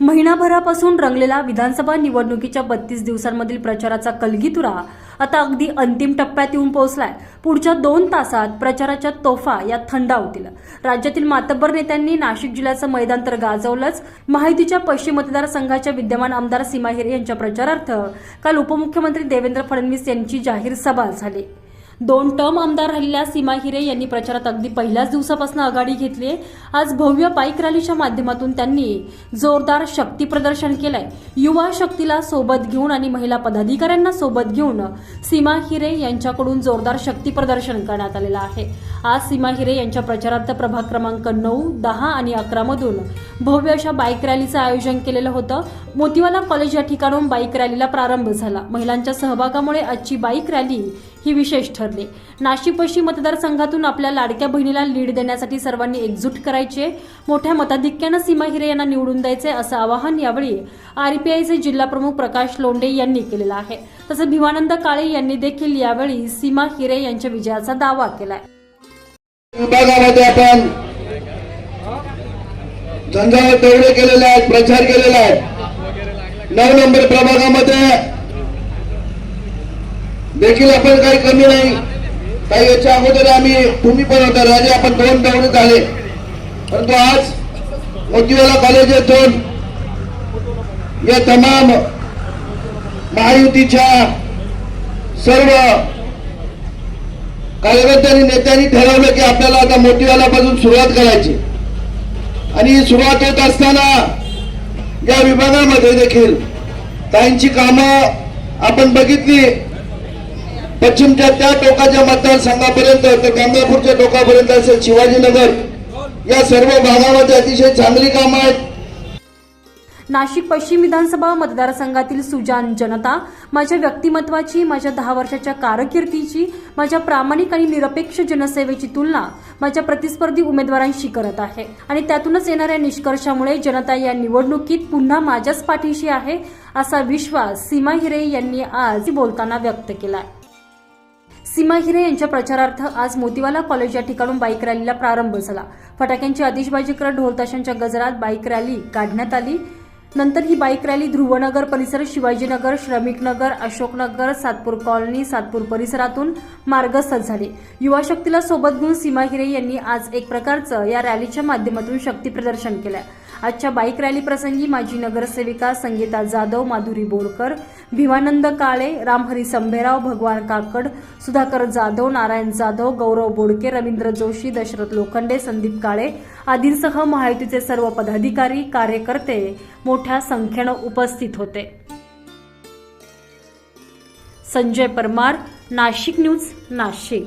महिनाभरापासून रंगलेला विधानसभा निवडणुकीच्या बत्तीस दिवसांमधील प्रचाराचा कलगीतुरा आता अगदी अंतिम टप्प्यात येऊन पोहोचलाय. पुढच्या दोन तासात प्रचाराच्या तोफा या थंडावतील राज्यातील मातब्बर नेत्यांनी नाशिक जिल्ह्याचं मैदान तर गाजवलंच. माहितीच्या पश्चिम मतदारसंघाच्या विद्यमान आमदार सीमा हिरे यांच्या प्रचारार्थ काल उपमुख्यमंत्री देवेंद्र फडणवीस यांची जाहीर सभा झाली. दोन टर्म आमदार राहिलेल्या सीमा हिरे यांनी प्रचारात अगदी पहिल्याच दिवसापासून आघाडी घेतली आज भव्य बाईक रॅलीच्या माध्यमातून त्यांनी जोरदार शक्ती प्रदर्शन केलंय. युवा शक्तीला सोबत घेऊन आणि महिला पदाधिकाऱ्यांना सोबत घेऊन सीमा हिरे यांच्याकडून जोरदार शक्ती प्रदर्शन करण्यात आलेलं आहे. आज सीमा हिरे यांच्या प्रचारार्थ प्रभाग क्रमांक नऊ दहा आणि अकरा मधून भव्य अशा बाईक रॅलीचं आयोजन केलेलं होतं. मोतीवाला कॉलेज या ठिकाणून बाईक रॅलीला प्रारंभ झाला. महिलांच्या सहभागामुळे आजची बाईक रॅली ही विशेष ठरली. नाशिक पश्चिम मतदारसंघातून आपल्या लाडक्या बहिणीला लीड देण्यासाठी सर्वांनी एकजूट करायचे. मोठ्या मताधिक्यानं सीमा हिरे यांना निवडून द्यायचे असं आवाहन यावेळी आरपीआयचे जिल्हा प्रमुख प्रकाश लोंडे यांनी केलेलं आहे. तसंच भिवानंद काळे यांनी देखील यावेळी सीमा हिरे यांच्या विजयाचा दावा केलाय. विभागामध्ये आपण झंझावत दौरे केलेले आहेत प्रचार केलेला आहे नऊ नंबर प्रभागामध्ये देखील आपण काही कमी नाही. काही याच्या अगोदर आम्ही तुम्ही पण होता राजे आपण दोन दौरे झाले. परंतु आज मोतीवाला कॉलेज येथून या तमाम महायुतीच्या सर्व कार्यकर्त्यांनी नेत्यांनी ठरवलं की आपल्याला आता मोतीवालापासून सुरुवात करायची. आणि ही सुरुवात होत असताना या विभागामध्ये देखील काहींची कामं आपण बघितली. पश्चिमच्या त्या टोकाच्या मतदारसंघापर्यंत तर गंगापूरच्या टोकापर्यंत असेल शिवाजीनगर. या सर्व भागामध्ये अतिशय चांगली कामं आहेत. नाशिक पश्चिम विधानसभा मतदारसंघातील सुजान जनता माझ्या व्यक्तिमत्वाची माझ्या दहा वर्षाच्या कारकिर्दीची माझ्या प्रामाणिक आणि निरपेक्ष जनसेवेची तुलना माझ्या प्रतिस्पर्धी उमेदवारांशी करत आहे. आणि त्यातूनच येणाऱ्या निष्कर्षामुळे जनता या निवडणुकीत पुन्हा माझ्याच पाठीशी आहे असा विश्वास सीमा हिरे यांनी आज बोलताना व्यक्त केलाय. सीमा हिरे यांच्या प्रचारार्थ आज मोतीवाला कॉलेज या ठिकाणून बाईक रॅलीला प्रारंभ झाला. फटाक्यांची आतिषबाजी करत ढोलताशांच्या गजरात बाईक रॅली काढण्यात आली. नंतर ही बाईक रॅली ध्रुवनगर परिसर शिवाजीनगर श्रमिकनगर अशोकनगर सातपूर कॉलनी सातपूर परिसरातून मार्गस्थ झाली. युवा शक्तीला सोबत घेऊन सीमा हिरे यांनी आज एक प्रकारचं या रॅलीच्या माध्यमातून शक्ती प्रदर्शन केलं. आजच्या बाईक रॅली प्रसंगी माजी नगरसेविका संगीता जाधव माधुरी बोरकर भिवानंद काळे रामहरी संभेराव भगवान काकड सुधाकर जाधव नारायण जाधव गौरव बोडके रवींद्र जोशी दशरथ लोखंडे संदीप काळे आदींसह महायुतीचे सर्व पदाधिकारी कार्यकर्ते मोठ्या संख्येनं उपस्थित होते. संजय परमार नाशिक न्यूज नाशिक.